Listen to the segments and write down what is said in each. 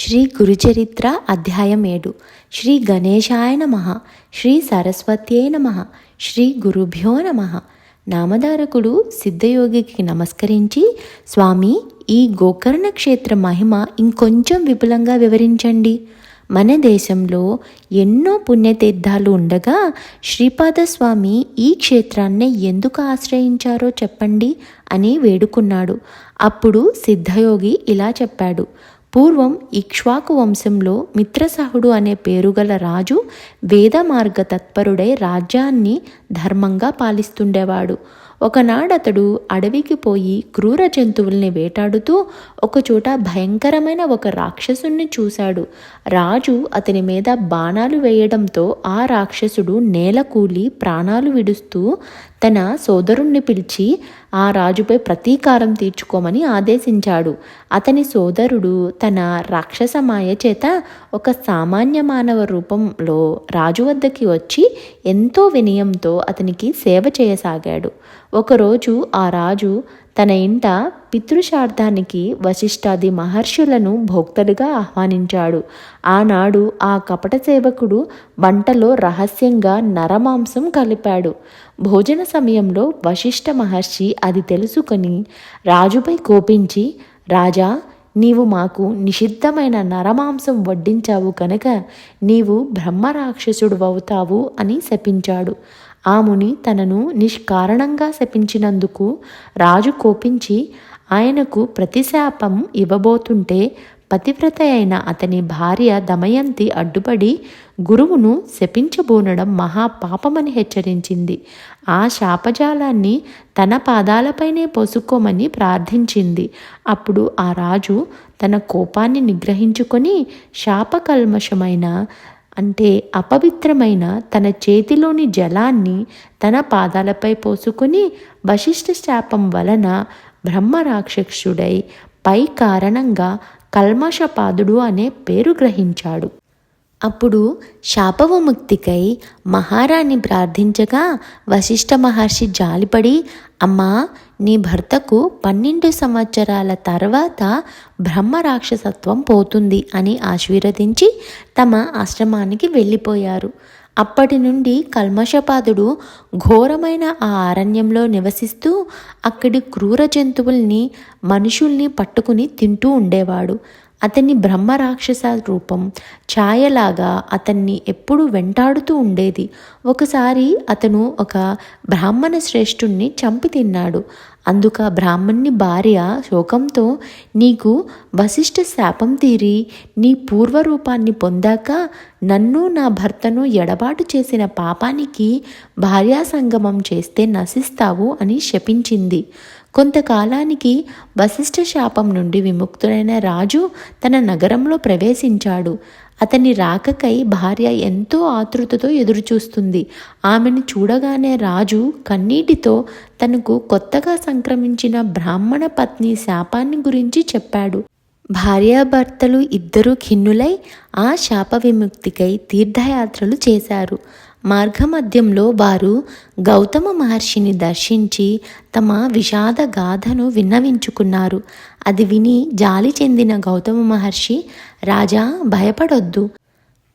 శ్రీ గురుచరిత్ర అధ్యాయం ఏడు. శ్రీ గణేశాయ నమ. శ్రీ సరస్వత్యే నమ. శ్రీ గురుభ్యో నమ. నామధారకుడు సిద్ధయోగికి నమస్కరించి స్వామి ఈ గోకర్ణ క్షేత్ర మహిమ ఇంకొంచెం విపులంగా వివరించండి. మన దేశంలో ఎన్నో పుణ్యతీర్థాలు ఉండగా శ్రీపాదస్వామి ఈ క్షేత్రాన్ని ఎందుకు ఆశ్రయించారో చెప్పండి అని వేడుకున్నాడు. అప్పుడు సిద్ధయోగి ఇలా చెప్పాడు పూర్వం ఇక్ష్వాకు వంశంలో మిత్రసహుడు అనే పేరుగల రాజు వేద మార్గ తత్పరుడై రాజ్యాన్ని ధర్మంగా పాలిస్తుండేవాడు. ఒకనాడతడు అడవికి పోయి క్రూర జంతువుల్ని వేటాడుతూ ఒకచోట భయంకరమైన ఒక రాక్షసుణ్ణి చూశాడు. రాజు అతని మీద బాణాలు వేయడంతో ఆ రాక్షసుడు నేలకూలి ప్రాణాలు విడుస్తూ తన సోదరుణ్ణి పిలిచి ఆ రాజుపై ప్రతీకారం తీర్చుకోమని ఆదేశించాడు. అతని సోదరుడు తన రాక్షస మాయ చేత ఒక సామాన్య మానవ రూపంలో రాజు వద్దకి వచ్చి ఎంతో వినయంతో అతనికి సేవ చేయసాగాడు. ఒకరోజు ఆ రాజు తన ఇంట పితృశార్థానికి వశిష్ఠాది మహర్షులను భోక్తలుగా ఆహ్వానించాడు. ఆనాడు ఆ కపట సేవకుడు వంటలో రహస్యంగా నరమాంసం కలిపాడు. భోజన సమయంలో వశిష్ఠ మహర్షి అది తెలుసుకొని రాజుపై కోపించి రాజా నీవు మాకు నిషిద్ధమైన నరమాంసం వడ్డించావు కనుక నీవు బ్రహ్మరాక్షసుడు అవుతావు అని శపించాడు. ఆ ముని తనను నిష్కారణంగా శపించినందుకు రాజు కోపించి ఆయనకు ప్రతిశాపం ఇవ్వబోతుంటే పతివ్రత అయిన అతని భార్య దమయంతి అడ్డుపడి గురువును శపించబోనడం మహాపాపమని హెచ్చరించింది. ఆ శాపజాలాన్ని తన పాదాలపైనే పోసుకోమని ప్రార్థించింది. అప్పుడు ఆ రాజు తన కోపాన్ని నిగ్రహించుకొని శాపకల్మషమైన అంటే అపవిత్రమైన తన చేతిలోని జలాన్ని తన పాదాలపై పోసుకుని వశిష్ఠ శాపం వలన బ్రహ్మరాక్షసుడై పై కారణంగా కల్మషపాదుడు అనే పేరు గ్రహించాడు. అప్పుడు శాపవముక్తికై మహారాణి ప్రార్థించగా వశిష్ఠ మహర్షి జాలిపడి అమ్మా నీ భర్తకు పన్నెండు సంవత్సరాల తర్వాత బ్రహ్మరాక్షసత్వం పోతుంది అని ఆశీర్వదించి తమ ఆశ్రమానికి వెళ్ళిపోయారు. అప్పటి నుండి కల్మషపాదుడు ఘోరమైన ఆ అరణ్యంలో నివసిస్తూ అక్కడి క్రూర జంతువుల్ని మనుషుల్ని పట్టుకుని తింటూ ఉండేవాడు. అతని బ్రహ్మరాక్షస రూపం ఛాయలాగా అతన్ని ఎప్పుడు వెంటాడుతూ ఉండేది. ఒకసారి అతను ఒక బ్రాహ్మణ శ్రేష్ఠుణ్ణి చంపి తిన్నాడు. అందుక బ్రాహ్మణ్ణి భార్య శోకంతో నీకు వశిష్ఠ శాపం తీరి నీ పూర్వరూపాన్ని పొందాక నన్ను నా భర్తను ఎడబాటు చేసిన పాపానికి భార్యా సంగమం చేస్తే నశిస్తావు అని శపించింది. కొంతకాలానికి వశిష్ఠ శాపం నుండి విముక్తుడైన రాజు తన నగరంలో ప్రవేశించాడు. అతని రాకకై భార్య ఎంతో ఆతృతతో ఎదురుచూస్తుంది. ఆమెను చూడగానే రాజు కన్నీటితో తనకు కొత్తగా సంక్రమించిన బ్రాహ్మణ పత్ని శాపాన్ని గురించి చెప్పాడు. భార్యాభర్తలు ఇద్దరూ ఖిన్నులై ఆ శాప విముక్తికై తీర్థయాత్రలు చేశారు. మార్గమధ్యంలో వారు గౌతమ మహర్షిని దర్శించి తమ విషాద గాథను విన్నవించుకున్నారు. అది విని జాలి చెందిన గౌతమ మహర్షి రాజా భయపడొద్దు.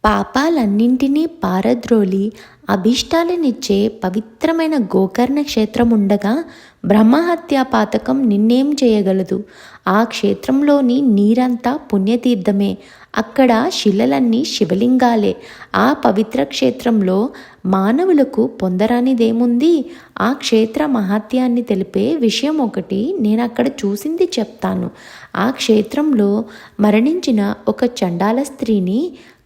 పాపాలన్నింటినీ పారద్రోలి అభీష్టాలనిచ్చే పవిత్రమైన గోకర్ణ క్షేత్రం ఉండగా బ్రహ్మహత్యా పాతకం నిన్నేం చేయగలదు? ఆ క్షేత్రంలోని నీరంతా పుణ్యతీర్థమే. అక్కడ శిలలన్నీ శివలింగాలే. ఆ పవిత్ర క్షేత్రంలో మానవులకు పొందరానిదేముంది? ఆ క్షేత్ర మహత్యాన్ని తెలిపే విషయం ఒకటి నేను అక్కడ చూసింది చెప్తాను. ఆ క్షేత్రంలో మరణించిన ఒక చండాల స్త్రీని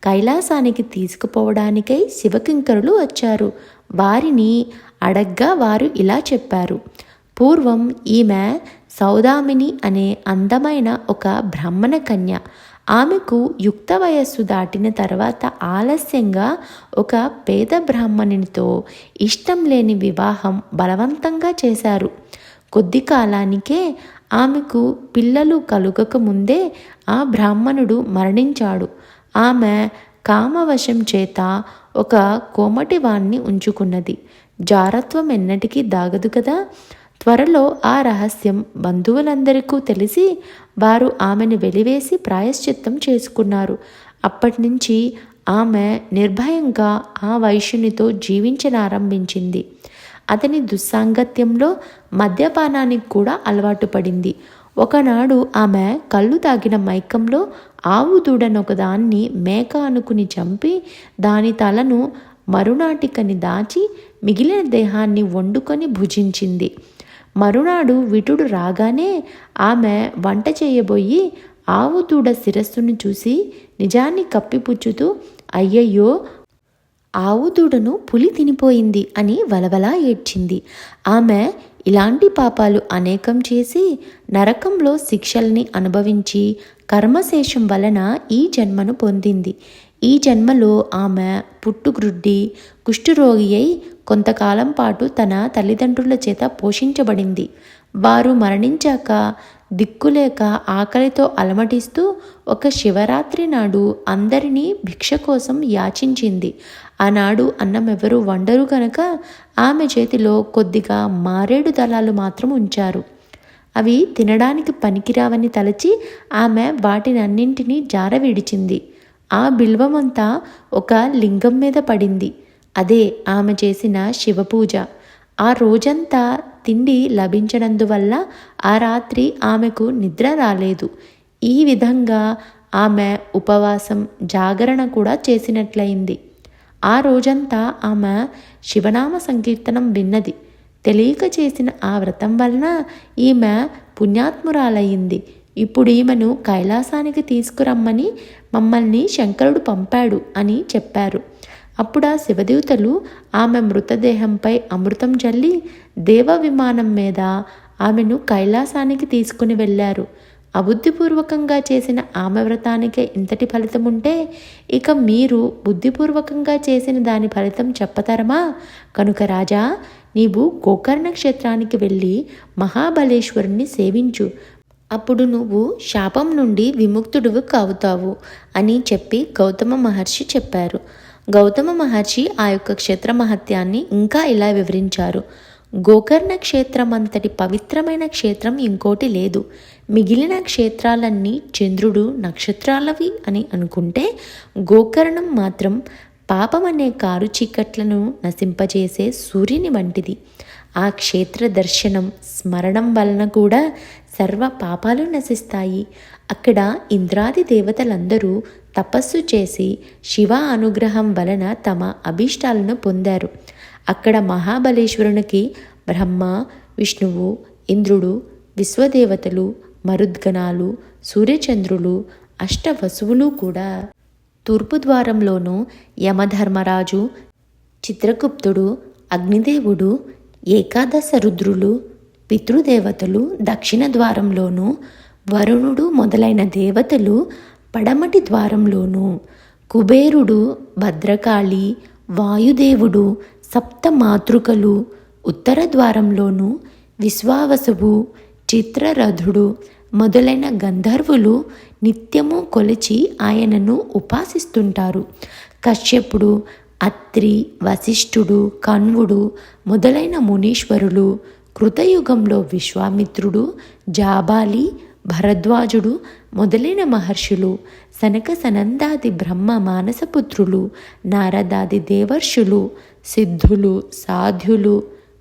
కైలాసానికి తీసుకుపోవడానికై శివకింకరులు వచ్చారు. వారిని అడగ్గా వారు ఇలా చెప్పారు. పూర్వం ఈమె సౌదామిని అనే అందమైన ఒక బ్రాహ్మణ కన్య. ఆమెకు యుక్త వయస్సు దాటిన తర్వాత ఆలస్యంగా ఒక పేద బ్రాహ్మణునితో ఇష్టం లేని వివాహం బలవంతంగా చేశారు. కొద్ది కాలానికే ఆమెకు పిల్లలు కలుగక ముందే ఆ బ్రాహ్మణుడు మరణించాడు. ఆమె కామవశం చేత ఒక కోమటి వాణ్ణి ఉంచుకున్నది. జారత్వం ఎన్నటికీ దాగదు కదా? త్వరలో ఆ రహస్యం బంధువులందరికీ తెలిసి వారు ఆమెను వెలివేసి ప్రాయశ్చిత్తం చేసుకున్నారు. అప్పటినుంచి ఆమె నిర్భయంగా ఆ వైశ్యునితో జీవించనారంభించింది. అతని దుస్సాంగత్యంలో మద్యపానానికి కూడా అలవాటు పడింది. ఒకనాడు ఆమె కళ్ళు తాగిన మైకంలో ఆవు దూడనొకదాన్ని మేక అనుకుని చంపి దాని తలను మరునాటికని దాచి మిగిలిన దేహాన్ని వండుకొని భుజించింది. మరునాడు విటుడు రాగానే ఆమె వంట చేయబోయి ఆవు దూడ శిరస్సును చూసి నిజాన్ని కప్పిపుచ్చుతూ అయ్యయ్యో ఆవు దూడను పులి తినిపోయింది అని వలవలా ఏడ్చింది. ఆమె ఇలాంటి పాపాలు అనేకం చేసి నరకంలో శిక్షల్ని అనుభవించి కర్మశేషం వలన ఈ జన్మను పొందింది. ఈ జన్మలో ఆమె పుట్టుగ్రుడ్డి కుష్ఠరోగి అయి కొంతకాలం పాటు తన తల్లిదండ్రుల చేత పోషించబడింది. వారు మరణించాక దిక్కులేక ఆకలితో అలమటిస్తూ ఒక శివరాత్రి నాడు అందరినీ భిక్ష కోసం యాచించింది. ఆనాడు అన్నం ఎవరు వండరు కనుక ఆమె చేతిలో కొద్దిగా మారేడు దళాలు మాత్రం ఉంచారు. అవి తినడానికి పనికిరావని తలచి ఆమె వాటినన్నింటినీ జార విడిచింది ఆ బిల్వమంతా ఒక లింగం మీద పడింది. అదే ఆమె చేసిన శివపూజ. ఆ రోజంతా తిండి లభించనందువల్ల ఆ రాత్రి ఆమెకు నిద్ర రాలేదు. ఈ విధంగా ఆమె ఉపవాసం జాగరణ కూడా చేసినట్లయింది. ఆ రోజంతా ఆమె శివనామ సంకీర్తనం విన్నది. తెలియక చేసిన ఆ వ్రతం వలన ఈమె పుణ్యాత్మురాలయ్యింది ఇప్పుడు ఈమెను కైలాసానికి తీసుకురమ్మని మమ్మల్ని శంకరుడు పంపాడు అని చెప్పారు. అప్పుడు ఆ శివదేవతలు ఆమె మృతదేహంపై అమృతం జల్లి దేవ విమానం మీద ఆమెను కైలాసానికి తీసుకుని వెళ్ళారు. అబుద్ధిపూర్వకంగా చేసిన ఆమె వ్రతానికే ఇంతటి ఫలితం ఉంటే ఇక మీరు బుద్ధిపూర్వకంగా చేసిన దాని ఫలితం చెప్పతరమా? కనుక రాజా నీవు గోకర్ణ క్షేత్రానికి వెళ్ళి మహాబలేశ్వరుణ్ణి సేవించు. అప్పుడు నువ్వు శాపం నుండి విముక్తుడువు కావుతావు అని చెప్పి గౌతమ మహర్షి చెప్పారు. గౌతమ మహర్షి ఆ యొక్క క్షేత్ర మహత్యాన్ని ఇంకా ఇలా వివరించారు. గోకర్ణ క్షేత్రం అంతటి పవిత్రమైన క్షేత్రం ఇంకోటి లేదు. మిగిలిన క్షేత్రాలన్నీ చంద్రుడు నక్షత్రాలవి అని అనుకుంటే గోకర్ణం మాత్రం పాపం అనే కారు చీకట్లను నశింపజేసే సూర్యుని వంటిది. ఆ క్షేత్ర దర్శనం స్మరణం వలన కూడా సర్వ పాపాలు నశిస్తాయి. అక్కడ ఇంద్రాది దేవతలందరూ తపస్సు చేసి శివ అనుగ్రహం వలన తమ అభీష్టాలను పొందారు. అక్కడ మహాబలేశ్వరునికి బ్రహ్మ విష్ణువు ఇంద్రుడు విశ్వదేవతలు మరుద్గణాలు సూర్యచంద్రులు అష్టవసువులు కూడా. తూర్పు ద్వారంలోనూ యమధర్మరాజు చిత్రగుప్తుడు అగ్నిదేవుడు ఏకాదశ రుద్రులు పితృదేవతలు దక్షిణ ద్వారంలోనూ వరుణుడు మొదలైన దేవతలు పడమటి ద్వారంలోనూ కుబేరుడు భద్రకాళి వాయుదేవుడు సప్త మాతృకలు ఉత్తర ద్వారంలోనూ విశ్వావసువు చిత్రరథుడు మొదలైన గంధర్వులు నిత్యము కొలిచి ఆయనను ఉపాసిస్తుంటారు. కశ్యపుడు అత్రి వశిష్ఠుడు కన్వుడు మొదలైన మునీశ్వరులు కృతయుగంలో విశ్వామిత్రుడు జాబాలి భరద్వాజుడు మొదలైన మహర్షులు సనక సనందాది బ్రహ్మ మానసపుత్రులు నారదాది దేవర్షులు సిద్ధులు సాధ్యులు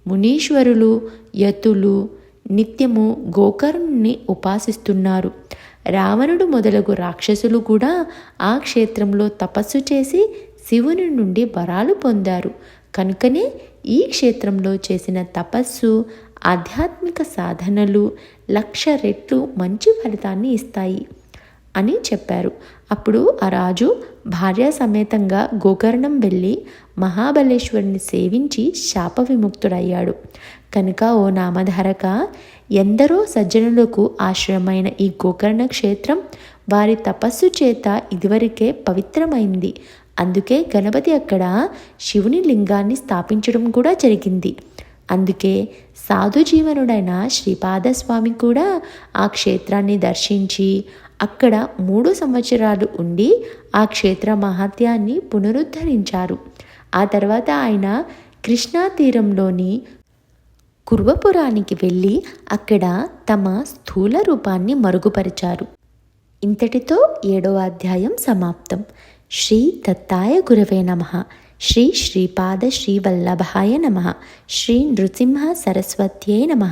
మునీశ్వరులు యతులు నిత్యము గోకర్ణుని ఉపాసిస్తున్నారు. రావణుడు మొదలగు రాక్షసులు కూడా ఆ క్షేత్రంలో తపస్సు చేసి శివుని నుండి వరాలు పొందారు. కనుకనే ఈ క్షేత్రంలో చేసిన తపస్సు ఆధ్యాత్మిక సాధనలు లక్ష రెట్లు మంచి ఫలితాన్ని ఇస్తాయి అని చెప్పారు. అప్పుడు ఆ రాజు భార్య సమేతంగా గోకర్ణం వెళ్ళి మహాబలేశ్వరుని సేవించి శాప విముక్తుడయ్యాడు కనుక ఓ నామధారక ఎందరో సజ్జనులకు ఆశ్రయమైన ఈ గోకర్ణ క్షేత్రం వారి తపస్సు చేత ఇదివరకే పవిత్రమైంది. అందుకే గణపతి అక్కడ శివుని లింగాన్ని స్థాపించడం కూడా జరిగింది. అందుకే సాధుజీవనుడైన శ్రీపాదస్వామి కూడా ఆ క్షేత్రాన్ని దర్శించి అక్కడ మూడు సంవత్సరాలు ఉండి ఆ క్షేత్ర మహత్యాన్ని పునరుద్ధరించారు. ఆ తర్వాత ఆయన కృష్ణా తీరంలోని కుర్వపురానికి వెళ్ళి అక్కడ తమ స్థూల రూపాన్ని మరుగుపరిచారు. ఇంతటితో ఏడవ అధ్యాయం సమాప్తం. శ్రీ దత్తాయ గురవే నమ. శ్రీ శ్రీపాద శ్రీవల్లభాయ నమ శ్రీ నృసింహ సరస్వత్యే నమ